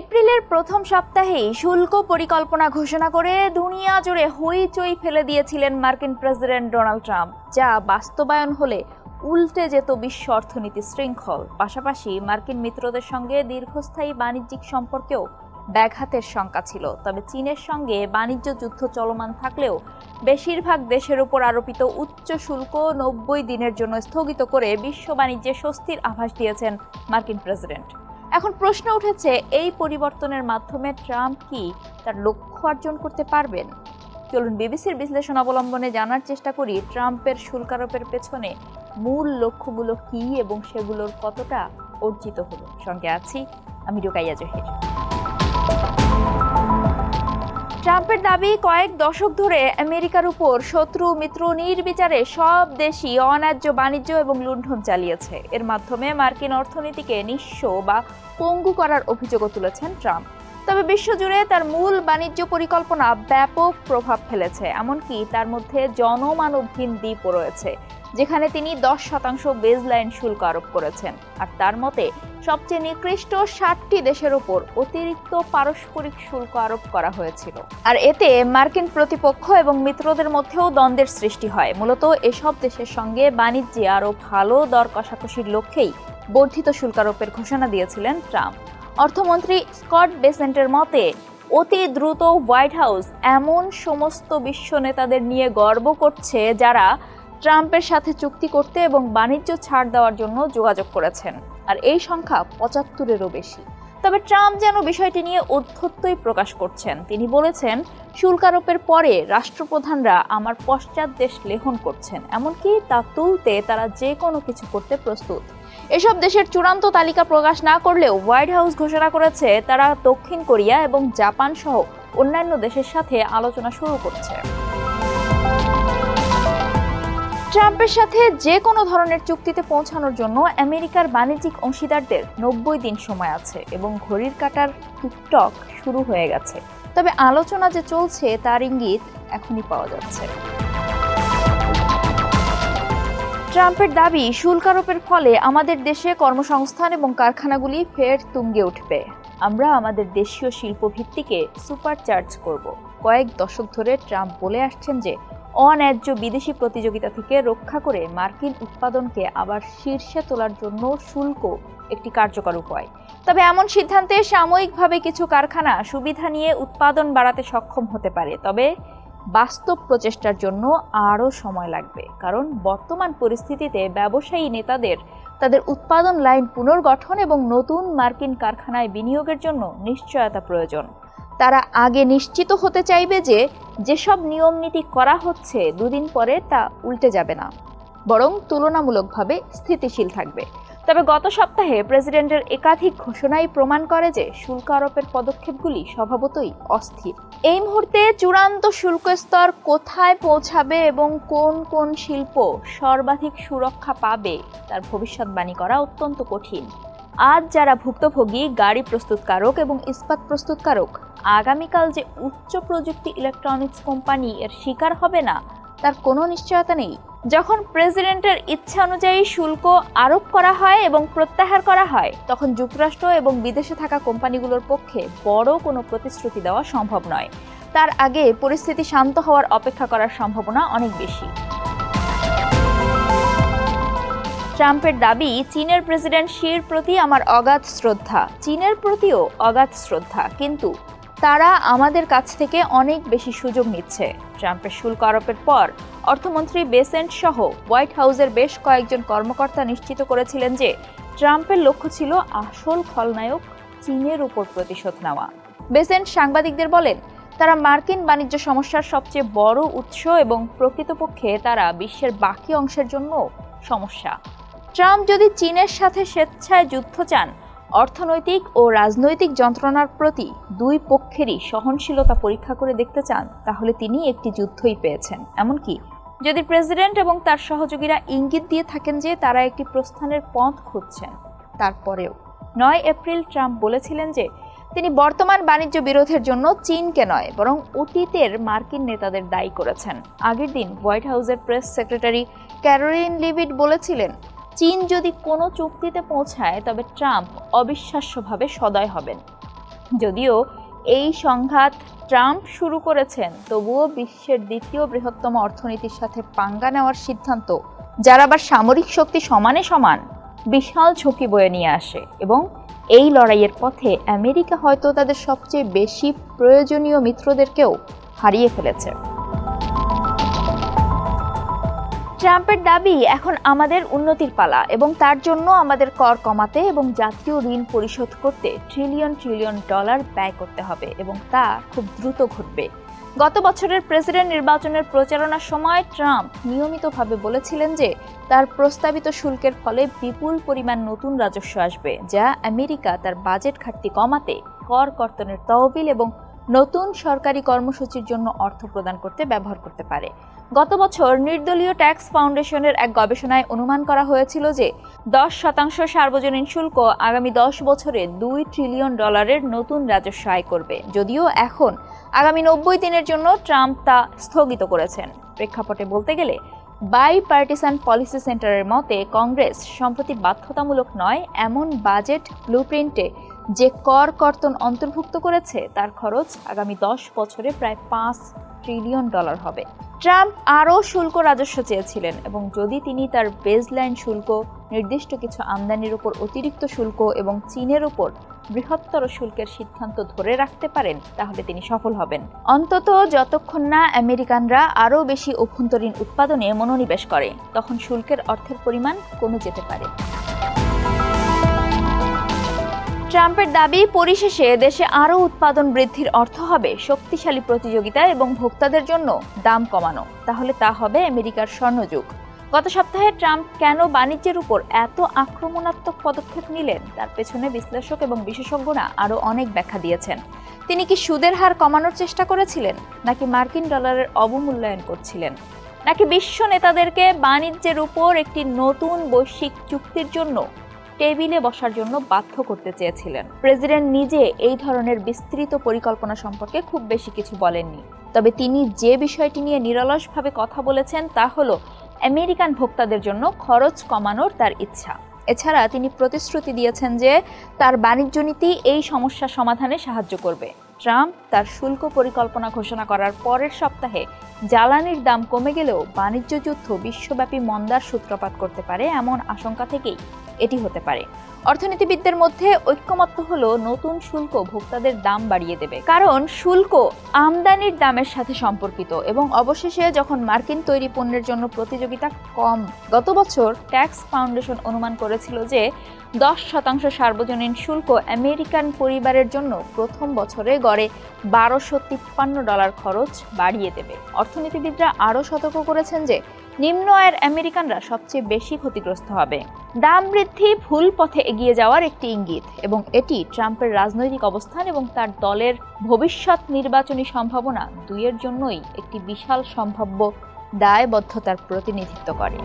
এপ্রিলের প্রথম সপ্তাহেই শুল্ক পরিকল্পনা ঘোষণা করে দুনিয়া জুড়ে হইচই ফেলে দিয়েছিলেন মার্কিন প্রেসিডেন্ট ডোনাল্ড ট্রাম্প, যা বাস্তবায়ন হলে উল্টে যেত বিশ্ব অর্থনীতি শৃঙ্খল। পাশাপাশি মার্কিন মিত্রদের সঙ্গে দীর্ঘস্থায়ী বাণিজ্যিক সম্পর্কেও ব্যাঘাতের শঙ্কা ছিল। তবে চীনের সঙ্গে বাণিজ্য যুদ্ধ চলমান থাকলেও বেশিরভাগ দেশের উপর আরোপিত উচ্চ শুল্ক নব্বই দিনের জন্য স্থগিত করে বিশ্ব বাণিজ্যে স্বস্তির আভাস দিয়েছেন মার্কিন প্রেসিডেন্ট। এখন প্রশ্ন উঠেছে, এই পরিবর্তনের মাধ্যমে ট্রাম্প কি তার লক্ষ্য অর্জন করতে পারবেন? চলুন বিবিসির বিশ্লেষণ অবলম্বনে জানার চেষ্টা করি, ট্রাম্পের শুল্কারোপের পেছনে মূল লক্ষ্যগুলো কি এবং সেগুলোর কতটা অর্জিত হলো? সঙ্গে আছি আমি রোকাইয়া জহির। ট্রাম্পের দাবি কয়েক দশক ধরে আমেরিকার উপর শত্রু, মিত্র, নির্বিচারে সব দেশই অন্যায্য বাণিজ্য এবং লুণ্ঠন চালিয়েছে। এর মাধ্যমে মার্কিন অর্থনীতিকে নিঃস্ব বা পঙ্গু করার অভিযোগও তুলেছেন ট্রাম্প। তবে বিশ্বজুড়ে তার মূল বাণিজ্য পরিকল্পনা ব্যাপক প্রভাব ফেলেছে, এমনকি তার মধ্যে জনমানবহীন দ্বীপও রয়েছে। যেখানে তিনি দশ শতাংশ বেজলাইন শুল্ক আরোপ করেছেন। আর তার মতে, সবচেয়ে নিকৃষ্ট ষাটটি দেশের ওপর অতিরিক্ত পারস্পরিক শুল্ক আরোপ করা হয়েছিল। আর এতে মার্কিন প্রতিপক্ষ এবং মিত্রদের মধ্যেও দ্বন্দ্বের সৃষ্টি হয়। মূলত এসব দেশের সঙ্গে বাণিজ্যে আরও ভালো দর কষাকষির লক্ষ্যেই বর্ধিত শুল্ক আরোপের ঘোষণা দিয়েছিলেন ট্রাম্প। অর্থমন্ত্রী স্কট বেসেন্টের মতে, অতি দ্রুত হোয়াইট হাউস এমন সমস্ত বিশ্ব নেতাদের নিয়ে গর্ব করছে যারা ট্রাম্পের সাথে চুক্তি করতে এবং বাণিজ্য ছাড় দেওয়ার জন্য যোগাযোগ করেছেন। আর এই সংখ্যা পঁচাত্তরেরও বেশি। তবে ট্রাম্প যেন বিষয়টি নিয়ে অধ্যত্তই প্রকাশ করছেন। তিনি বলেছেন, শুল্কারোপের পরে রাষ্ট্রপ্রধানরা আমার পশ্চাৎ দেশ লেখন করছেন। এমনকি তা তুলতে তারা যে কোনো কিছু করতে প্রস্তুত। এসব দেশের চূড়ান্ত তালিকা প্রকাশ না করলেও হোয়াইট হাউস ঘোষণা করেছে, তারা দক্ষিণ কোরিয়া এবং জাপান সহ অন্যান্য দেশের সাথে আলোচনা শুরু করছে। ট্রাম্পের সাথে যে কোনো ধরনের চুক্তিতে পৌঁছানোর জন্য আমেরিকার বাণিজ্যিক অংশীদারদের নব্বই দিন সময় আছে এবং ঘড়ির কাটার টিকটক শুরু হয়ে গেছে। তবে আলোচনা যে চলছে তার ইঙ্গিত এখনই পাওয়া যাচ্ছে। ট্রাম্পের দাবি, শুল্ক আরোপের ফলে আমাদের দেশে কর্মসংস্থান এবং কারখানাগুলি ফের তুঙ্গে উঠবে। আমরা আমাদের দেশীয় শিল্প ভিত্তিকে সুপার চার্জ করব। কয়েক দশক ধরে ট্রাম্প বলে আসছেন যে অন্যায্য বিদেশি প্রতিযোগিতা থেকে রক্ষা করে মার্কিন উৎপাদনকে আবার শীর্ষে তোলার জন্য শুল্ক একটি কার্যকর উপায়। তবে এমন সিদ্ধান্তে সাময়িকভাবে কিছু কারখানা সুবিধা নিয়ে উৎপাদন বাড়াতে সক্ষম হতে পারে, তবে বাস্তব প্রচেষ্টার জন্য আরও সময় লাগবে, কারণ বর্তমান পরিস্থিতিতে ব্যবসায়ী নেতাদের তাদের উৎপাদন লাইন পুনর্গঠন এবং নতুন মার্কিন কারখানায় বিনিয়োগের জন্য নিশ্চয়তা প্রয়োজন। তারা আগে নিশ্চিত হতে চাইবে যে যেসব নিয়ম নীতি করা হচ্ছে দুদিন পরে তা উল্টে যাবে না, বরং তুলনামূলকভাবে স্থিতিশীল থাকবে। তবে গত সপ্তাহে প্রেসিডেন্টের একাধিক ঘোষণাই প্রমাণ করে যে শুল্ক আরোপের পদক্ষেপগুলি স্বভাবতই অস্থির। এই মুহূর্তে চূড়ান্ত শুল্ক স্তর কোথায় পৌঁছাবে এবং কোন কোন শিল্প সর্বাধিক সুরক্ষা পাবে তার ভবিষ্যৎবাণী করা অত্যন্ত কঠিন। আজ যারা ভুক্তভোগী, গাড়ি প্রস্তুতকারক এবং ইস্পাত প্রস্তুতকারক আগামীকাল যে উচ্চ প্রযুক্তি ইলেকট্রনিক্স কোম্পানি এর শিকার হবে না, তার কোনো নিশ্চয়তা নেই। যখন প্রেসিডেন্টের ইচ্ছা অনুযায়ী শুল্ক আরোপ করা হয় এবং প্রত্যাহার করা হয়, তখন যুক্তরাষ্ট্র এবং বিদেশে থাকা কোম্পানিগুলোর পক্ষে বড় কোনো প্রতিশ্রুতি দেওয়া সম্ভব নয়। তার আগে পরিস্থিতি শান্ত হওয়ার অপেক্ষা করার সম্ভাবনা অনেক বেশি। ট্রাম্পের দাবি, চীনের প্রেসিডেন্ট শির প্রতি আমার অগাধ শ্রদ্ধা। চীনের প্রতিও অগাধ শ্রদ্ধা। কিন্তু তারা আমাদের কাছ থেকে অনেক বেশি সুযোগ নিচ্ছে। ট্রাম্পের শুল্ক আরোপের পর অর্থমন্ত্রী বেসেন্ট সহ হোয়াইট হাউসের বেশ কয়েকজন কর্মকর্তা নিশ্চিত করেছিলেন যে ট্রাম্পের লক্ষ্য ছিল আসল খলনায়ক চীনের উপর প্রতিশোধ নেওয়া। বেসেন্ট সাংবাদিকদের বলেন, তারা মার্কিন বাণিজ্য সমস্যার সবচেয়ে বড় উৎস এবং প্রকৃতপক্ষে তারা বিশ্বের বাকি অংশের জন্য সমস্যা। ট্রাম্প যদি চীনের সাথে স্বেচ্ছায় যুদ্ধ চান অর্থনৈতিক ও রাজনৈতিক যন্ত্রণার প্রতি দুই পক্ষেরই সহনশীলতা পরীক্ষা করে দেখতে চান, তাহলে তিনি একটি যুদ্ধই পেয়েছেন। এমনকি যদি প্রেসিডেন্ট এবং তার সহযোগীরা ইঙ্গিত দিয়ে থাকেন যে তারা একটি প্রস্থানের পথ খুঁজছেন, তারপরেও। নয় এপ্রিল ট্রাম্প বলেছিলেন যে তিনি বর্তমান বাণিজ্য বিরোধের জন্য চীনকে নয়, বরং অতীতের মার্কিন নেতাদের দায়ী করেছেন। আগের দিন হোয়াইট হাউসের প্রেস সেক্রেটারি ক্যারোলিন লিভিড বলেছিলেন চীন যদি কোনো চুক্তিতে পৌঁছায়, তবে ট্রাম্প অবিশ্বাস্যভাবে সদয় হবেন। যদিও এই সংঘাত ট্রাম্প শুরু করেছেন, তবুও বিশ্বের দ্বিতীয় বৃহত্তম অর্থনীতির সাথে পাঙ্গা নেওয়ার সিদ্ধান্ত, যার আবার সামরিক শক্তি সমানে সমান, বিশাল ঝুঁকি বয়ে নিয়ে আসে এবং এই লড়াইয়ের পথে আমেরিকা হয়তো তাদের সবচেয়ে বেশি প্রয়োজনীয় মিত্রদেরকেও হারিয়ে ফেলেছে। ট্রাম্পের দাবি এখন আমাদের উন্নতির পালা এবং তার জন্য আমাদের কর কমাতে এবং জাতীয় ঋণ পরিশোধ করতে ট্রিলিয়ন ট্রিলিয়ন ডলার ব্যয় করতে হবে এবং তা খুব দ্রুত ঘটবে। গত বছরের প্রেসিডেন্ট নির্বাচনের প্রচারণার সময় ট্রাম্প নিয়মিতভাবে বলেছিলেন যে তার প্রস্তাবিত শুল্কের ফলে বিপুল পরিমাণ নতুন রাজস্ব আসবে, যা আমেরিকা তার বাজেট ঘাটতি কমাতে কর কর্তনের তহবিল এবং নতুন সরকারি কর্মসূচির জন্য অর্থ প্রদান করতে ব্যবহার করতে পারে। গত বছর নির্দলীয় ট্যাক্স ফাউন্ডেশনের এক গবেষণায় অনুমান করা হয়েছিল যে, দশ শতাংশ সার্বজনীন শুল্ক আগামী দশ বছরে দুই ট্রিলিয়ন ডলারের নতুন রাজস্ব আয় করবে। যদিও এখন আগামী নব্বই দিনের জন্য ট্রাম্প তা স্থগিত করেছেন। প্রেক্ষাপটে বলতে গেলে বাই পার্টিসান পলিসি সেন্টারের মতে কংগ্রেস সম্প্রতি বাধ্যতামূলক নয়, এমন বাজেট ব্লুপ্রিন্টে যে কর কর্তন অন্তর্ভুক্ত করেছে, তার খরচ আগামী দশ বছরে প্রায় পাঁচ ট্রিলিয়ন ডলার হবে। ট্রাম্প আরও শুল্ক রাজস্ব চেয়েছিলেন এবং যদি তিনি তার বেজলাইন শুল্ক, নির্দিষ্ট কিছু আমদানির উপর অতিরিক্ত শুল্ক এবং চীনের উপর বৃহত্তর শুল্কের সিদ্ধান্ত ধরে রাখতে পারেন, তাহলে তিনি সফল হবেন। অন্তত যতক্ষণ না আমেরিকানরা আরও বেশি অভ্যন্তরীণ উৎপাদনে মনোনিবেশ করে, তখন শুল্কের অর্থের পরিমাণ কমে যেতে পারে। ট্রাম্পের দাবি, পরিশেষে দেশে আরও উৎপাদন বৃদ্ধির অর্থ হবে শক্তিশালী প্রতিযোগিতা এবং ভোক্তাদের জন্য দাম কমানো। তাহলে তা হবে আমেরিকার স্বর্ণযুগ। গত সপ্তাহে ট্রাম্প কেন বাণিজ্যের উপর এত আক্রমণাত্মক পদক্ষেপ নিলেন, তার পেছনে বিশ্লেষক এবং বিশেষজ্ঞরা আরও অনেক ব্যাখ্যা দিয়েছেন। তিনি কি সুদের হার কমানোর চেষ্টা করেছিলেন, নাকি মার্কিন ডলারের অবমূল্যায়ন করছিলেন? নাকি বিশ্ব নেতাদেরকে বাণিজ্যের উপর একটি নতুন বৈশ্বিক চুক্তির জন্য টেবিলে বসার জন্য বাধ্য করতে চেয়েছিলেন। প্রেসিডেন্ট নিজে এই ধরনের বিস্তৃত পরিকল্পনা সম্পর্কে খুব বেশি কিছু বলেননি। তবে তিনি যে বিষয়টি নিয়ে নিরলসভাবে কথা বলেছেন তা হলো আমেরিকান ভোক্তাদের জন্য খরচ কমানোর তার ইচ্ছা। এছাড়া তিনি প্রতিশ্রুতি দিয়েছেন যে তার বাণিজ্য নীতি এই সমস্যা সমাধানে সাহায্য করবে। ট্রাম্প তার শুল্ক পরিকল্পনা ঘোষণা করার পরের সপ্তাহে জ্বালানির দাম কমে গেলেও বাণিজ্য যুদ্ধ বিশ্বব্যাপী মন্দার সূত্রপাত করতে পারে এমন আশঙ্কা থেকেই। এটি হতে পারে। অর্থনীতিবিদদের মধ্যে ঐক্যমত্য হলো নতুন শুল্ক ভোক্তাদের দাম বাড়িয়ে দেবে। কারণ শুল্ক আমদানির দামের সাথে সম্পর্কিত এবং অবশেষে যখন মার্কিন তৈরি পণ্যের জন্য প্রতিযোগিতা কম, গত বছর ট্যাক্স ফাউন্ডেশন অনুমান করেছিল যে দশ শতাংশ সার্বজনীন শুল্ক আমেরিকান পরিবারের জন্য প্রথম বছরে গড়ে বারোশো তিপ্পান্ন ডলার খরচ বাড়িয়ে দেবে। অর্থনীতিবিদরা আরও সতর্ক করেছেন যে নিম্ন আয়ের আমেরিকানরা সবচেয়ে বেশি ক্ষতিগ্রস্ত হবে। দাম বৃদ্ধি ভুল পথে এগিয়ে যাওয়ার একটি ইঙ্গিত এবং এটি ট্রাম্পের রাজনৈতিক অবস্থান এবং তার দলের ভবিষ্যৎ নির্বাচনী সম্ভাবনা দুইয়ের জন্যই একটি বিশাল সম্ভাব্য দায়বদ্ধতার প্রতিনিধিত্ব করে।